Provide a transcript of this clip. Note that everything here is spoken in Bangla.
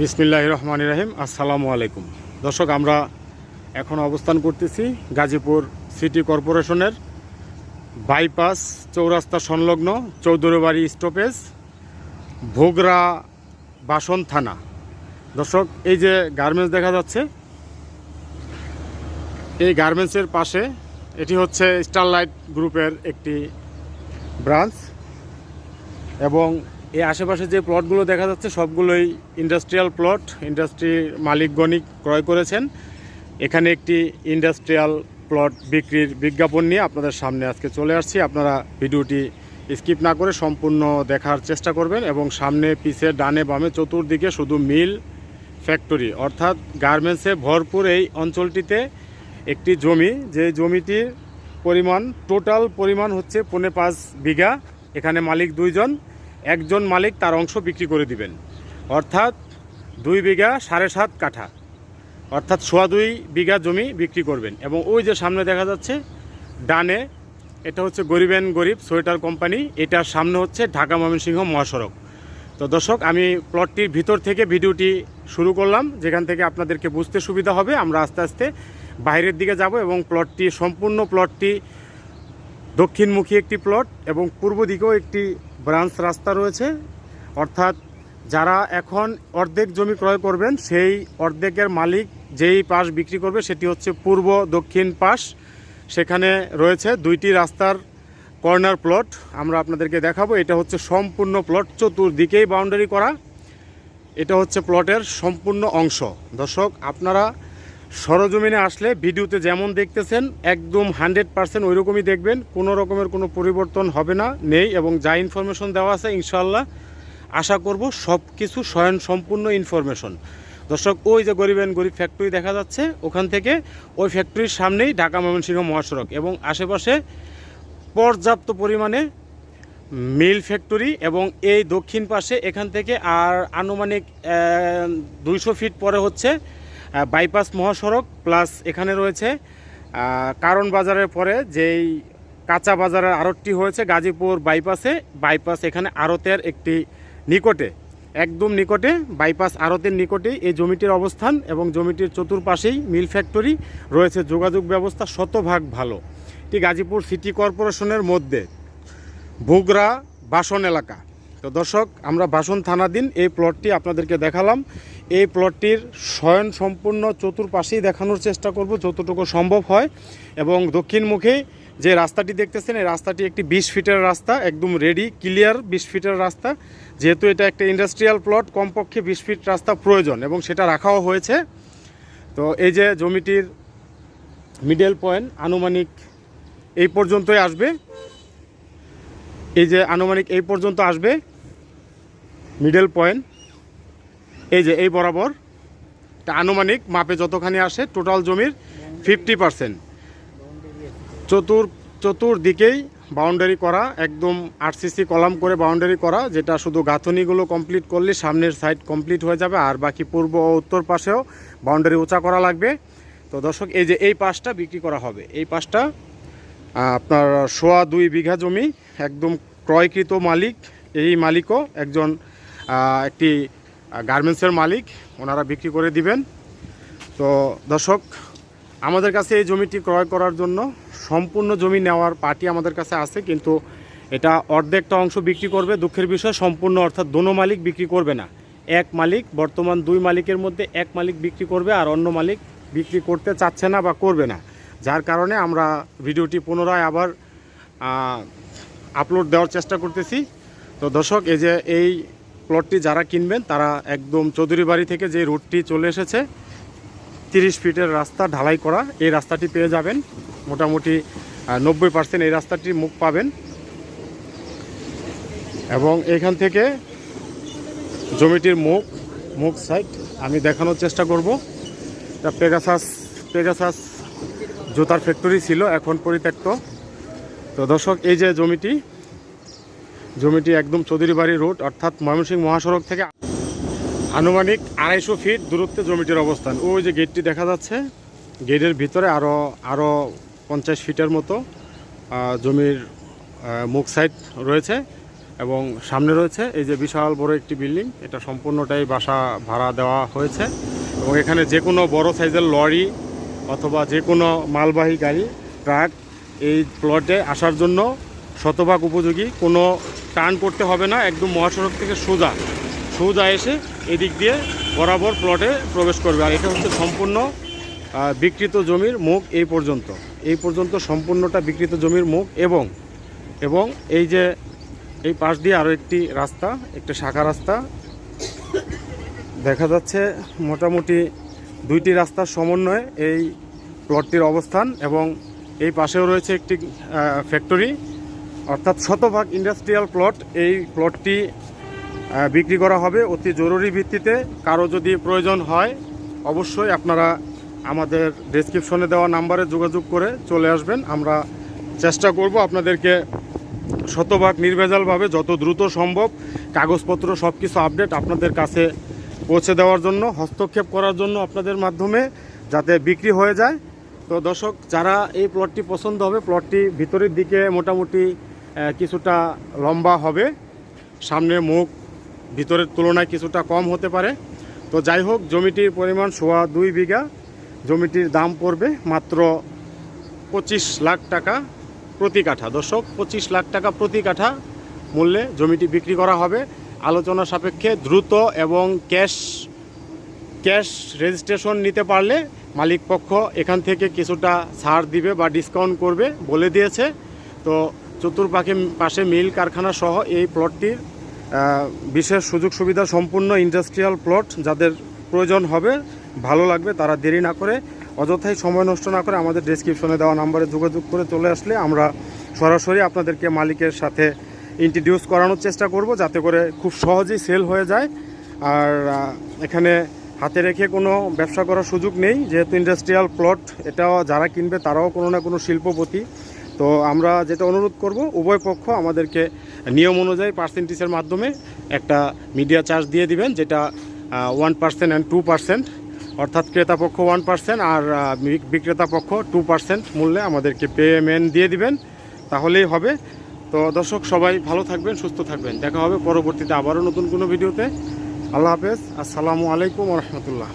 বিসমিল্লাহ রহমান রাহিম, আসসালামু আলাইকুম। দর্শক, আমরা এখন অবস্থান করতেছি গাজীপুর সিটি কর্পোরেশনের বাইপাস চৌরাস্তা সংলগ্ন চৌধুরীবাড়ি স্টপেজ, ভোগরা বাসন থানা। দর্শক, এই যে গার্মেন্টস দেখা যাচ্ছে, এই গার্মেন্টসের পাশে এটি হচ্ছে স্টারলাইট গ্রুপের একটি ব্রাঞ্চ এবং এই আশেপাশে যে প্লটগুলো দেখা যাচ্ছে, সবগুলোই ইন্ডাস্ট্রিয়াল প্লট ইন্ডাস্ট্রি মালিকগণিক ক্রয় করেছেন। এখানে একটি ইন্ডাস্ট্রিয়াল প্লট বিক্রির বিজ্ঞাপন নিয়ে আপনাদের সামনে আজকে চলে আসছি। আপনারা ভিডিওটি স্কিপ না করে সম্পূর্ণ দেখার চেষ্টা করবেন এবং সামনে, পিছে, ডানে, বামে, চতুর্দিকে শুধু মিল ফ্যাক্টরি অর্থাৎ গার্মেন্টসে ভরপুর এই অঞ্চলটিতে একটি জমি। যে জমিটির পরিমাণ টোটাল পরিমাণ হচ্ছে পৌনে পাঁচ বিঘা। এখানে মালিক দুইজন। একজন মালিক তার অংশ বিক্রি করে দিবেন। অর্থাৎ দুই বিঘা সাড়ে সাত কাঠা। অর্থাৎ সোয়া দুই বিঘা জমি বিক্রি করবেন। এবং ওই যে সামনে দেখা যাচ্ছে, ডানে এটা হচ্ছে গরিবেন গরিব সোয়েটার কোম্পানি, এটার সামনে হচ্ছে ঢাকা ময়মনসিংহ মহাসড়ক। তো দর্শক, আমি প্লটটির ভিতর থেকে ভিডিওটি শুরু করলাম, যেখান থেকে আপনাদেরকে বুঝতে সুবিধা হবে। আমরা আস্তে আস্তে বাইরের দিকে যাব এবং প্লটটি, সম্পূর্ণ প্লটটি দক্ষিণমুখী একটি প্লট এবং পূর্ব দিকেও একটি ব্রাঞ্চ রাস্তা রয়েছে। অর্থাৎ যারা এখন অর্ধেক জমি ক্রয় করবেন, সেই অর্ধেকের মালিক যেই পাশ বিক্রি করবে, সেটি হচ্ছে পূর্ব দক্ষিণ পাশ। সেখানে রয়েছে দুইটি রাস্তার কর্নার প্লট। আমরা আপনাদেরকে দেখাবো, এটা হচ্ছে সম্পূর্ণ প্লট, চতুর্দিকেই বাউন্ডারি করা। এটা হচ্ছে প্লটের সম্পূর্ণ অংশ। দর্শক, আপনারা সরজমিনে আসলে ভিডিওতে যেমন দেখতেছেন, একদম হান্ড্রেড পার্সেন্ট ওই রকমই দেখবেন। কোনো রকমের কোনো পরিবর্তন হবে না, নেই এবং যা ইনফরমেশন দেওয়া আছে ইনশাল্লাহ আশা করব সব কিছু স্বয়ং সম্পূর্ণ ইনফরমেশন দর্শক, ওই যে গরিবেন গরিব ফ্যাক্টরি দেখা যাচ্ছে, ওখান থেকে ওই ফ্যাক্টরির সামনেই ঢাকা ময়মনসিংহ মহাসড়ক এবং আশেপাশে পর্যাপ্ত পরিমাণে মিল ফ্যাক্টরি এবং এই দক্ষিণ পাশে এখান থেকে আর আনুমানিক দুইশো ফিট পরে হচ্ছে বাইপাস মহাসড়ক প্লাস এখানে রয়েছে কারণ বাজারের পরে যেই কাঁচা বাজারের আড়তটি হয়েছে গাজীপুর বাইপাসে বাইপাস এখানে আড়তের একটি নিকটে, একদম নিকটে বাইপাস আড়তের নিকটেই এই জমিটির অবস্থান এবং জমিটির চতুর্পাশেই মিল ফ্যাক্টরি রয়েছে, যোগাযোগ ব্যবস্থা শতভাগ ভালো। এটি গাজীপুর সিটি কর্পোরেশনের মধ্যে বুগরা বাসন এলাকা। তো দর্শক, আমরা বাসন থানাধীন এই প্লটটি আপনাদেরকে দেখালাম। এই প্লটটির শয়ন সম্পূর্ণ চতুর্পাশেই দেখানোর চেষ্টা করব যতটুকু সম্ভব হয়। এবং দক্ষিণ দক্ষিণমুখী যে রাস্তাটি দেখতেছেন, এই রাস্তাটি একটি বিশ ফিটের রাস্তা, একদম রেডি ক্লিয়ার বিশ ফিটের রাস্তা। যেহেতু এটা একটা ইন্ডাস্ট্রিয়াল প্লট কমপক্ষে বিশ ফিট রাস্তা প্রয়োজন এবং সেটা রাখাও হয়েছে। তো এই যে জমিটির মিডল পয়েন্ট আনুমানিক এই পর্যন্তই আসবে। এই যে আনুমানিক এই পর্যন্ত আসবে মিডল পয়েন্ট এই যে, এই বরাবর আনুমানিক মাপে যতখানি আসে টোটাল জমির ফিফটি পার্সেন্ট চতুর চতুর্দিকেই বাউন্ডারি করা, একদম আরসিসি কলাম করে বাউন্ডারি করা, যেটা শুধু গাঁথনিগুলো কমপ্লিট করলে সামনের সাইড কমপ্লিট হয়ে যাবে, আর বাকি পূর্ব ও উত্তর পাশেও বাউন্ডারি উঁচা করা লাগবে। তো দর্শক, এই যে, এই পাশটা বিক্রি করা হবে। এই পাশটা আপনার সোয়া দুই বিঘা জমি, একদম ক্রয়কৃত মালিক, এই মালিকও একজন একটি গার্মেন্টসের মালিক, ওনারা বিক্রি করে দিবেন। তো দর্শক, আমাদের কাছে এই জমিটি ক্রয় করার জন্য সম্পূর্ণ জমি নেওয়ার পার্টি আমাদের কাছে আছে, কিন্তু এটা অর্ধেকটা অংশ বিক্রি করবে। দুঃখের বিষয়, সম্পূর্ণ অর্থাৎ দোনো মালিক বিক্রি করবে না। এক মালিক, বর্তমান দুই মালিকের মধ্যে এক মালিক বিক্রি করবে আর অন্য মালিক বিক্রি করতে চাচ্ছে না বা করবে না। যার কারণে আমরা ভিডিওটি পুনরায় আবার আপলোড দেওয়ার চেষ্টা করতেছি। তো দর্শক, এই যে এই প্লটটি যারা কিনবেন, তারা একদম চৌধুরী বাড়ি থেকে যে রুটটি চলে এসেছে, তিরিশ ফিটের রাস্তা ঢালাই করা, এই রাস্তাটি পেয়ে যাবেন। মোটামুটি নব্বই পার্সেন্ট এই রাস্তাটির মুখ পাবেন। এবং এখান থেকে জমিটির মুখ মুখ সাইড আমি দেখানোর চেষ্টা করব। এটা পেগাসাস পেগাসাস জুতার ফ্যাক্টরি ছিল, এখন পরিত্যক্ত। তো দর্শক, এই যে জমিটি জমিটি একদম চৌধুরী বাড়ি রোড, অর্থাৎ ময়মনসিংহ মহাসড়ক থেকে আনুমানিক আড়াইশো ফিট দূরত্বে জমিটির অবস্থান। ওই যে গেটটি দেখা যাচ্ছে, গেটের ভিতরে আরও আরও পঞ্চাশ ফিটের মতো জমির মুখ সাইড রয়েছে এবং সামনে রয়েছে। এই যে বিশাল বড় একটি বিল্ডিং, এটা সম্পূর্ণটাই বাসা ভাড়া দেওয়া হয়েছে এবং এখানে যে কোনো বড় সাইজের লরি অথবা যে কোনো মালবাহী গাড়ি, ট্রাক এই প্লটে আসার জন্য শতভাগ উপযোগী। কোনো টার্ন করতে হবে না, একদম মহাসড়ক থেকে সোজা। সোজা এসে এদিক দিয়ে বরাবর প্লটে প্রবেশ করবে। আর এটা হচ্ছে সম্পূর্ণ বিকৃত জমির মুখ এই পর্যন্ত। এই পর্যন্ত সম্পূর্ণটা বিকৃত জমির মুখ এবং এবং এই যে এই পাশ দিয়ে আরও একটি রাস্তা, একটা শাখা রাস্তা। দেখা যাচ্ছে মোটামুটি দুইটি রাস্তার সমন্বয়ে এই প্লটটির অবস্থান এবং এই পাশেও রয়েছে একটি ফ্যাক্টরি অর্থাৎ শতভাগ ইন্ডাস্ট্রিয়াল প্লট, এই প্লটটি বিক্রি করা হবে অতি জরুরি ভিত্তিতে। কারও যদি প্রয়োজন হয়, অবশ্যই আপনারা আমাদের ডেসক্রিপশনে দেওয়া নাম্বারে যোগাযোগ করে চলে আসবেন। আমরা চেষ্টা করব আপনাদেরকে শতভাগ নির্ভেজালভাবে যত দ্রুত সম্ভব কাগজপত্র সব কিছু আপডেট আপনাদের কাছে পৌঁছে দেওয়ার জন্য, হস্তক্ষেপ করার জন্য আপনাদের মাধ্যমে যাতে বিক্রি হয়ে যায়। তো দর্শক, যারা এই প্লটটি পছন্দ হবে, প্লটটি ভিতরের দিকে মোটামুটি কিছুটা লম্বা হবে। সামনের মুখ ভিতরের তুলনায় কিছুটা কম হতে পারে। তো যাই হোক, জমিটির পরিমাণ সোয়া দুই বিঘা। জমিটির দাম পড়বে মাত্র পঁচিশ লাখ টাকা প্রতি কাঠা। দর্শক, পঁচিশ লাখ টাকা প্রতি কাঠা মূল্যে জমিটি বিক্রি করা হবে। আলোচনা সাপেক্ষে দ্রুত এবং ক্যাশ ক্যাশ রেজিস্ট্রেশন নিতে পারলে মালিক পক্ষ এখান থেকে কিছুটা ছাড় দিবে বা ডিসকাউন্ট করবে বলে দিয়েছে। তো চতুর্পাশে পাশে মিল কারখানা সহ এই প্লটটির বিশেষ সুযোগ সুবিধা সম্পূর্ণ ইন্ডাস্ট্রিয়াল প্লট যাদের প্রয়োজন হবে, ভালো লাগবে, তারা দেরি না করে, অযথাই সময় নষ্ট না করে আমাদের ডেসক্রিপশনে দেওয়া নাম্বারে যোগাযোগ করে চলে আসলে আমরা সরাসরি আপনাদেরকে মালিকের সাথে ইন্ট্রোডিউস করানোর চেষ্টা করব, যাতে করে খুব সহজেই সেল হয়ে যায়। আর এখানে হাতে রেখে কোনো ব্যবসা করার সুযোগ নেই, যেহেতু ইন্ডাস্ট্রিয়াল প্লট এটাও যারা কিনবে তারাও কোনো না কোনো শিল্পপতি। তো আমরা যেটা অনুরোধ করব, উভয় পক্ষ আমাদেরকে নিয়ম অনুযায়ী পার্সেন্টেজের মাধ্যমে একটা মিডিয়া চার্জ দিয়ে দিবেন, যেটা one percent and two percent অর্থাৎ ক্রেতা পক্ষ ওয়ান পার্সেন্ট আর বিক্রেতা পক্ষ টু পার্সেন্ট মূল্যে আমাদেরকে পেমেন্ট দিয়ে দিবেন। তাহলেই হবে। তো দর্শক, সবাই ভালো থাকবেন, সুস্থ থাকবেন। দেখা হবে পরবর্তীতে আবারও নতুন কোনো ভিডিওতে। আল্লাহ হাফেজ। আসসালামু আলাইকুম রহমতুল্লাহ।